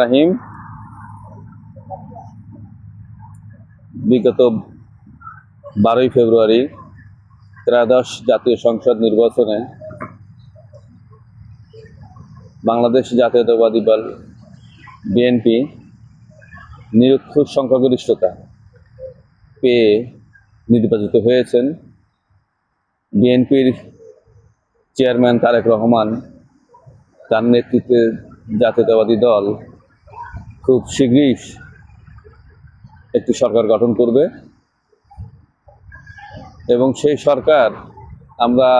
রাহিম বিগত বারোই ফেব্রুয়ারি ত্রয়োদশ জাতীয় সংসদ নির্বাচনে বাংলাদেশ জাতীয়তাবাদী দল বিএনপি নিরক্ষর সংখ্যাগরিষ্ঠতা পেয়ে নির্বাচিত হয়েছেন। বিএনপির চেয়ারম্যান তারেক রহমান তার নেতৃত্বে জাতীয়তাবাদী দল খুব শীঘ্রই একটি সরকার গঠন করবে। এবং সেই সরকার আমরা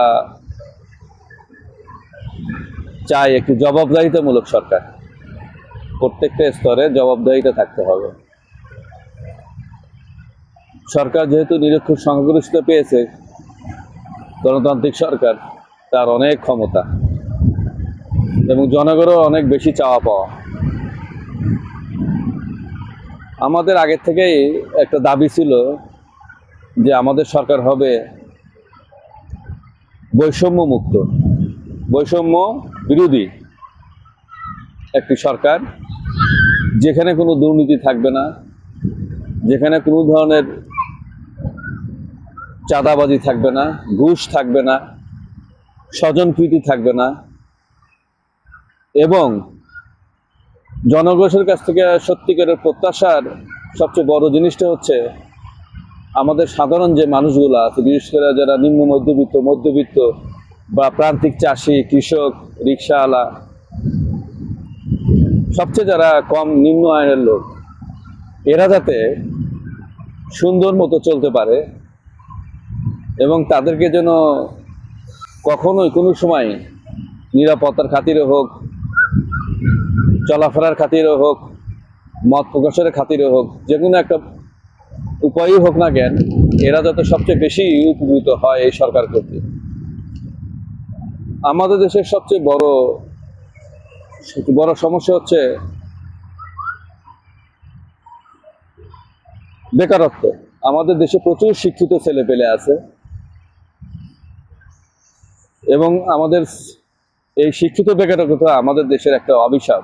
চাই একটি জবাবদাহিতামূলক সরকার। প্রত্যেকটা স্তরে জবাবদাহিতা থাকতে হবে। সরকার যেহেতু নিরক্ষর সংখ্যাগরিষ্ঠ পেয়েছে, গণতান্ত্রিক সরকার তার অনেক ক্ষমতা এবং জনগণও অনেক বেশি চাওয়া পাওয়া। আমাদের আগের থেকেই একটা দাবি ছিল যে আমাদের সরকার হবে বৈষম্য মুক্ত বৈষম্য বিরোধী একটি সরকার যেখানে কোনো দুর্নীতি থাকবে না, যেখানে কোনো ধরনের চাঁদাবাজি থাকবে না, ঘুষ থাকবে না, স্বজনপ্রীতি থাকবে না এবং জনগোষ্ঠীর কাছ থেকে সত্যিকারের প্রত্যাশার সবচেয়ে বড় জিনিসটা হচ্ছে আমাদের সাধারণ যে মানুষগুলো আছে, বিশেষ করে যারা নিম্ন মধ্যবিত্ত মধ্যবিত্ত বা প্রান্তিক চাষি, কৃষক, রিক্সাওয়ালা, সবচেয়ে যারা কম নিম্ন আয়ের লোক, এরা যাতে সুন্দর মতো চলতে পারে এবং তাদেরকে যেন কখনোই কোনো সময় নিরাপত্তার খাতিরে হোক চলাফেরার খাতিরে হোক, মত প্রকাশের খাতিরে হোক, যে কোনো একটা উপায়ই হোক না কেন, এরা যাতে সবচেয়ে বেশি উপকৃত হয় এই সরকার কর্তৃক। আমাদের দেশের সবচেয়ে বড় বড় সমস্যা হচ্ছে বেকারত্ব। আমাদের দেশে প্রচুর শিক্ষিত ছেলে পেলে আছে। এবং আমাদের এই শিক্ষিত বেকারত্ব আমাদের দেশের একটা অভিশাপ।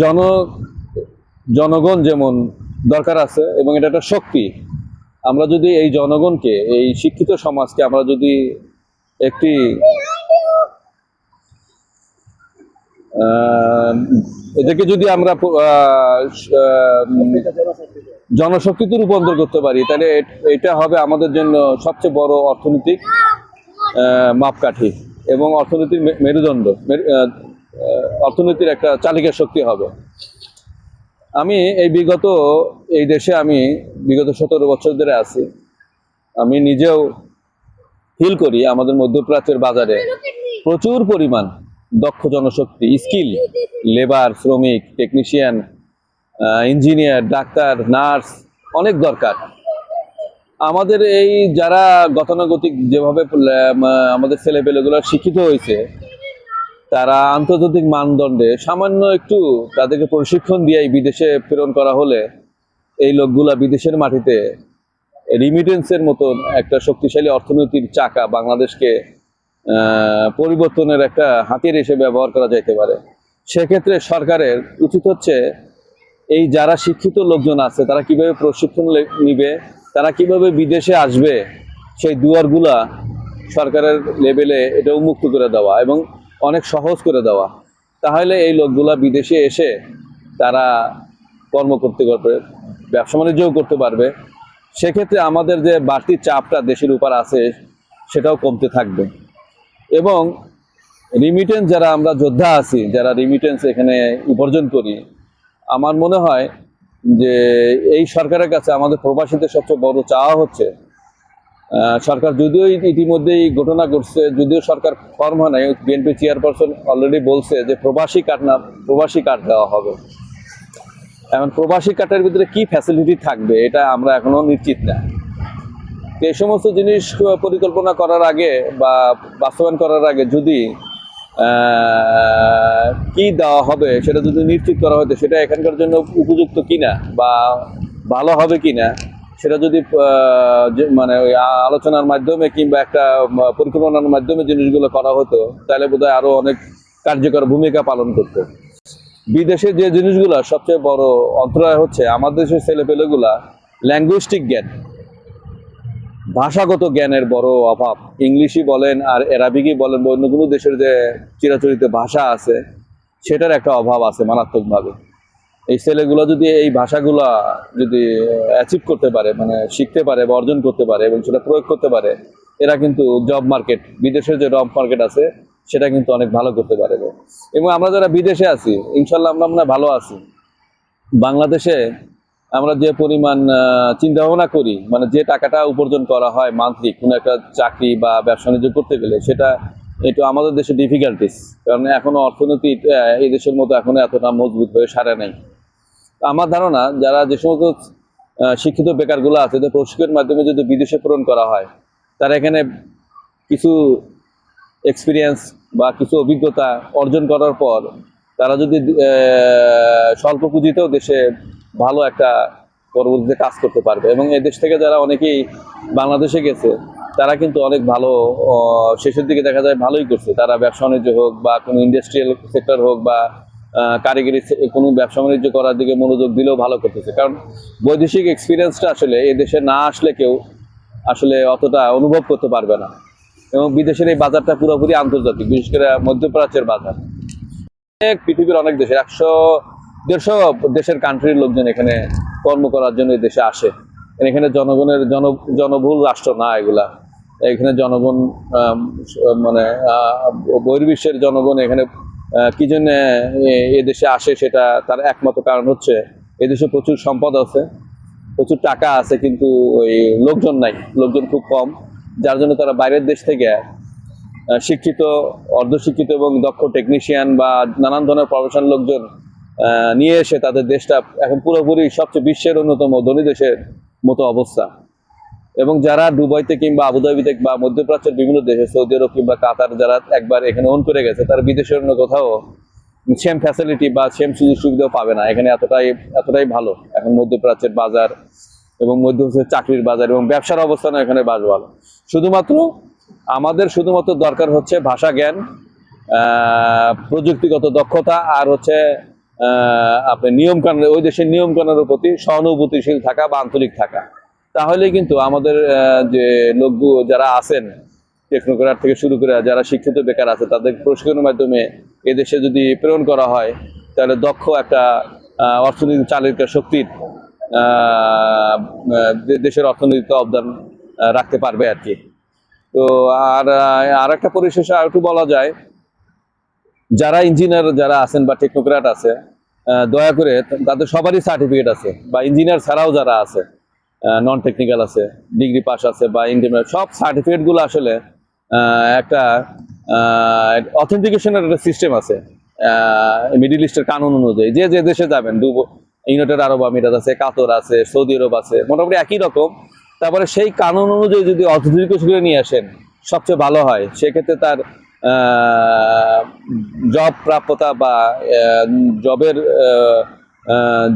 জন, জনগণ যেমন দরকার আছে এবং এটা একটা শক্তি, আমরা যদি এই জনগণকে, এই শিক্ষিত সমাজকে আমরা যদি একটি এদেরকে যদি আমরা জনশক্তিতে রূপান্তর করতে পারি, তাহলে এটা হবে আমাদের জন্য সবচেয়ে বড় অর্থনৈতিক মাপকাঠি এবং অর্থনীতির মেরুদণ্ড অর্থনীতির একটা চালিকা শক্তি হবে। আমি এই বিগত, এই দেশে আমি বিগত সতেরো বছর ধরে আছি। আমি নিজেও ফিল করি আমাদের মধ্যপ্রাচ্যের বাজারে প্রচুর পরিমাণ দক্ষ জনশক্তি, স্কিল লেবার শ্রমিক টেকনিশিয়ান ইঞ্জিনিয়ার ডাক্তার নার্স অনেক দরকার। আমাদের এই যারা গতানুগতিক যেভাবে আমাদের ছেলেপেলেগুলো শিক্ষিত হয়েছে তারা আন্তর্জাতিক মানদণ্ডে সামান্য একটু তাদেরকে প্রশিক্ষণ দিয়ে বিদেশে প্রেরণ করা হলে এই লোকগুলা বিদেশের মাটিতে রিমিটেন্সের মতন একটা শক্তিশালী অর্থনৈতিক চাকা বাংলাদেশকে পরিবর্তনের একটা হাতিয়ার হিসেবে ব্যবহার করা যাইতে পারে। সেক্ষেত্রে সরকারের উচিত হচ্ছে এই যারা শিক্ষিত লোকজন আছে, তারা কীভাবে প্রশিক্ষণ নিবে, তারা কীভাবে বিদেশে আসবে, সেই দুয়ারগুলা সরকারের লেভেলে এটা উন্মুক্ত করে দেওয়া এবং অনেক সহজ করে দেওয়া। তাহলে এই লোকগুলা বিদেশে এসে তারা কর্ম করতে পারবে, ব্যবসা বাণিজ্যও করতে পারবে। সেক্ষেত্রে আমাদের যে বাড়তি চাপটা দেশের উপর আছে, সেটাও কমতে থাকবে। এবং রিমিটেন্স যারা আমরা যোদ্ধা আছি, যারা রিমিটেন্স এখানে উপার্জন করি, আমার মনে হয় যে এই সরকারের কাছে আমাদের প্রবাসীদের সবচেয়ে বড় চাওয়া হচ্ছে সরকার যদিও ইতি- ইতিমধ্যেই ঘটনা ঘটছে, যদিও সরকার ফর্ম হয় নাই বিএনপি চেয়ারপারসন অলরেডি বলছে যে প্রবাসী কার্ড না, প্রবাসী কার্ড দেওয়া হবে। এখন প্রবাসী কার্ডের ভিতরে কি ফ্যাসিলিটি থাকবে, এটা আমরা এখনও নিশ্চিত না। এই সমস্ত জিনিস পরিকল্পনা করার আগে বা বাস্তবায়ন করার আগে যদি কি দেওয়া হবে, সেটা যদি নিশ্চিত করা হতো সেটা এখানকার জন্য উপযুক্ত কিনা বা ভালো হবে কিনা সেটা যদি মানে ওই আলোচনার মাধ্যমে কিংবা একটা পরিকল্পনার মাধ্যমে জিনিসগুলো করা হতো, তাহলে বোধহয় আরও অনেক কার্যকর ভূমিকা পালন করতো। বিদেশে যে জিনিসগুলো সবচেয়ে বড় অন্তরায় হচ্ছে আমাদের দেশের ছেলেপেলেগুলা ল্যাঙ্গুইস্টিক জ্ঞান। ভাষাগত জ্ঞানের বড় অভাব। ইংলিশই বলেন আর অ্যারাবিকই বলেন অন্য কোনো দেশের যে চিরাচরিত ভাষা আছে, সেটার একটা অভাব আছে মারাত্মকভাবে। এই ছেলেগুলো যদি এই ভাষাগুলা যদি অ্যাচিভ করতে পারে মানে শিখতে পারে বা অর্জন করতে পারে এবং সেটা প্রয়োগ করতে পারে, এরা কিন্তু জব মার্কেট বিদেশের যে জব মার্কেট আছে, সেটা কিন্তু অনেক ভালো করতে পারে। এবং আমরা যারা বিদেশে আছি, ইনশাল্লাহ আমরা মনে ভালো আছি। বাংলাদেশে আমরা যে পরিমাণ চিন্তা ভাবনা করি মানে যে টাকাটা উপার্জন করা হয় মান্থলি কোনো একটা চাকরি বা ব্যবসা বাণিজ্য করতে গেলে, সেটা একটু আমাদের দেশে ডিফিকাল্টিস কারণ এখনও অর্থনীতি এই দেশের মতো এখনও এতটা মজবুত হয়ে সারে নাই। আমার ধারণা যারা যে সমস্ত শিক্ষিত বেকারগুলো আছে যে প্রশিক্ষণের মাধ্যমে যদি বিদেশে পূরণ করা হয়, তারা এখানে কিছু এক্সপিরিয়েন্স বা কিছু অভিজ্ঞতা অর্জন করার পর, তারা যদি স্বল্প পুঁজিতেও দেশে ভালো একটা পরবর্তীতে কাজ করতে পারবে। এবং এই দেশ থেকে যারা অনেকেই বাংলাদেশে গেছে, তারা কিন্তু অনেক ভালো শেষের দিকে দেখা যায় ভালোই করছে। তারা ব্যবসা বাণিজ্য হোক বা কোনো ইন্ডাস্ট্রিয়াল সেক্টর হোক বা কারিগরি কোনো ব্যবসা বাণিজ্য করার দিকে মনোযোগ দিলেও ভালো করতেছে। কারণ বৈদেশিক এক্সপিরিয়েন্সটা আসলে এই দেশে না আসলে কেউ আসলে অতটা অনুভব করতে পারবে না। এবং বিদেশের এই বাজারটা পুরোপুরি আন্তর্জাতিক, বিশেষ করে মধ্যপ্রাচ্যের বাজার। অনেক পৃথিবীর অনেক দেশে, একশো দেড়শো দেশের কান্ট্রির লোকজন এখানে কর্ম করার জন্য এই দেশে আসে। এখানে জনগণের জন, জনবহুল রাষ্ট্র না এগুলা। এখানে জনগণ মানে বহির্বিশ্বের জনগণ এখানে কি জন্য, এ দেশে আসে সেটা তার একমাত্র কারণ হচ্ছে এদেশে প্রচুর সম্পদ আছে, প্রচুর টাকা আছে, কিন্তু ওই লোকজন নাই, লোকজন খুব কম, যার জন্য তারা বাইরের দেশ থেকে শিক্ষিত, অর্ধশিক্ষিত এবং দক্ষ টেকনিশিয়ান বা নানান ধরনের প্রফেশনাল লোকজন নিয়ে এসে তাদের দেশটা এখন পুরোপুরি সবচেয়ে বিশ্বের অন্যতম ধনী দেশের মতো অবস্থা। যারা দুবাইতে কিংবা আবুধাবিতে বা মধ্যপ্রাচ্যের বিভিন্ন দেশে সৌদি আরব কিংবা কাতার যারা একবার এখানে অন করে গেছে তারা বিদেশের অন্য কোথাও সেম ফ্যাসিলিটি বা সেম সুযোগ সুবিধাও পাবে না। এখানে এতটাই এতটাই ভালো। এখন মধ্যপ্রাচ্যের বাজার এবং মধ্যপ্রাচ্যের চাকরির বাজার এবং ব্যবসার অবস্থান এখানে বাজ ভালো। শুধুমাত্র আমাদের শুধুমাত্র দরকার হচ্ছে ভাষা জ্ঞান প্রযুক্তিগত দক্ষতা আর হচ্ছে আহ, আপনার নিয়ম ওই দেশের নিয়ম কানুনের প্রতি সহানুভূতিশীল থাকা বা আন্তরিক থাকা। তাহলে কিন্তু আমাদের যে লোকগুলো যারা আছেন টেকনোক্রাট থেকে শুরু করে যারা শিক্ষিত বেকার আছে, তাদের প্রশিক্ষণের মাধ্যমে এদেশে যদি প্রেরণ করা হয়, তাহলে দক্ষ একটা অর্থনীতি চালিত শক্তির দেশের অর্থনীতিতে অবদান রাখতে পারবে আর কি। তো আর আর একটা পরিশেষে আর একটু বলা যায়, যারা ইঞ্জিনিয়ার যারা আছেন বা টেকনোক্রাট আছে দয়া করে তাদের সবারই সার্টিফিকেট আছে, বা ইঞ্জিনিয়ার ছাড়াও যারা আছে নন টেকনিক্যাল আছে ডিগ্রি পাস আছে বা ইন্টারমিডিয়েট সব সার্টিফিকেটগুলো আসলে একটা অথেন্টিকেশনের একটা সিস্টেম আছে মিডিল ইস্টের কানুন অনুযায়ী। যে যে দেশে যাবেন, দু ইউনাইটেড আরব আমিরাত আছে, কাতর আছে, সৌদি আরব আছে, মোটামুটি একই রকম। তারপরে সেই কানুন অনুযায়ী যদি অথেন্টিকেশন করে নিয়ে আসেন, সবচেয়ে ভালো হয়। সেক্ষেত্রে তার জব প্রাপ্যতা বা জবের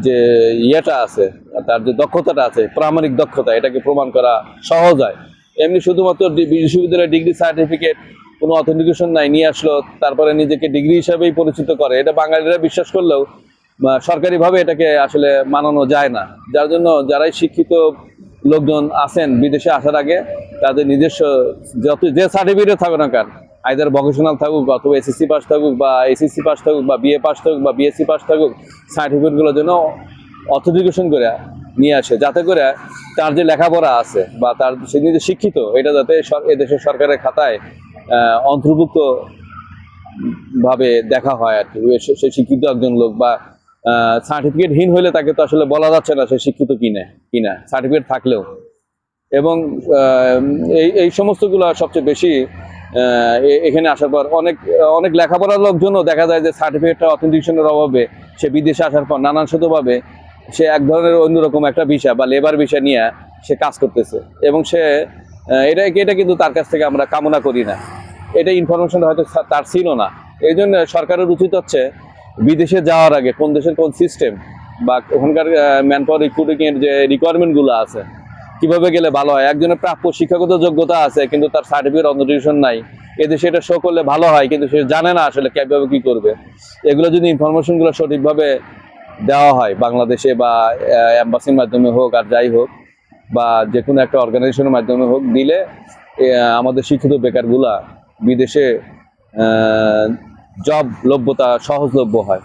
যে ইয়েটা আছে, তার যে দক্ষতাটা আছে, প্রামাণিক দক্ষতা, এটাকে প্রমাণ করা সহজ হয়। এমনি শুধুমাত্র বিশ্ববিদ্যালয়ের ডিগ্রি সার্টিফিকেট, কোনো অথেন্টিকেশন নাই, নিয়ে আসলো, তারপরে নিজেকে ডিগ্রি হিসাবেই পরিচিত করে। এটা বাঙালিরা বিশ্বাস করলেও সরকারিভাবে এটাকে আসলে মানানো যায় না। যার জন্য যারাই শিক্ষিত লোকজন আছেন বিদেশে আসার আগে, তাদের নিজস্ব যত যে সার্টিফিকেট থাকুক না কেন আইদার ভোকেশনাল থাকুক অথবা এসএসসি পাস থাকুক বা এসএসসি পাস থাকুক বা বিএ পাস থাকুক বা বিএসসি পাস থাকুক সার্টিফিকেটগুলোর জন্য অথেন্টিকেশন করে নিয়ে আসে। যাতে করে তার যে লেখাপড়া আছে বা তার সে নিজে শিক্ষিত, এটা যাতে এদেশের সরকারের খাতায় অন্তর্ভুক্ত ভাবে দেখা হয় আর কি। সে- শিক্ষিত একজন লোক বা সার্টিফিকেটহীন হলে তাকে তো আসলে বলা যাচ্ছে না সে শিক্ষিত কিনা কিনা। সার্টিফিকেট থাকলেও। এবং এই এই সমস্তগুলো সবচেয়ে বেশি এখানে আসার পর অনেক অনেক লেখাপড়ার লোকজনও দেখা যায় যে সার্টিফিকেটটা অথেন্টিকেশনের অভাবে, সে বিদেশে আসার পর নানান শতভাবে সে এক ধরনের অন্যরকম একটা বিষয় বা লেবার বিষয় নিয়ে সে কাজ করতেছে। এবং সে এটা এটা কিন্তু তার কাছ থেকে আমরা কামনা করি না। এটা ইনফরমেশন হয়তো তার ছিল না। এই জন্য সরকারের উচিত হচ্ছে বিদেশে যাওয়ার আগে কোন দেশের কোন সিস্টেম বা ওখানকার ম্যান পাওয়ার রিক্রুটিং এর যে রিকোয়ারমেন্টগুলো আছে কীভাবে গেলে ভালো হয়? একজনের প্রাপ্য শিক্ষাগত যোগ্যতা আছে, কিন্তু তার সার্টিফিকেট অনরিটেশন নাই। এদেশে এটা শো করলে ভালো হয়, কিন্তু সে জানে না আসলে কীভাবে কি করবে। এগুলো যদি ইনফরমেশনগুলো সঠিকভাবে দেওয়া হয় বাংলাদেশে বা অ্যাম্বাসির মাধ্যমে হোক আর যাই হোক, বা যে কোনো একটা অর্গানাইজেশনের মাধ্যমে হোক, দিলে আমাদের শিক্ষিত বেকারগুলা বিদেশে জব লভ্যতা সহজলভ্য হয়।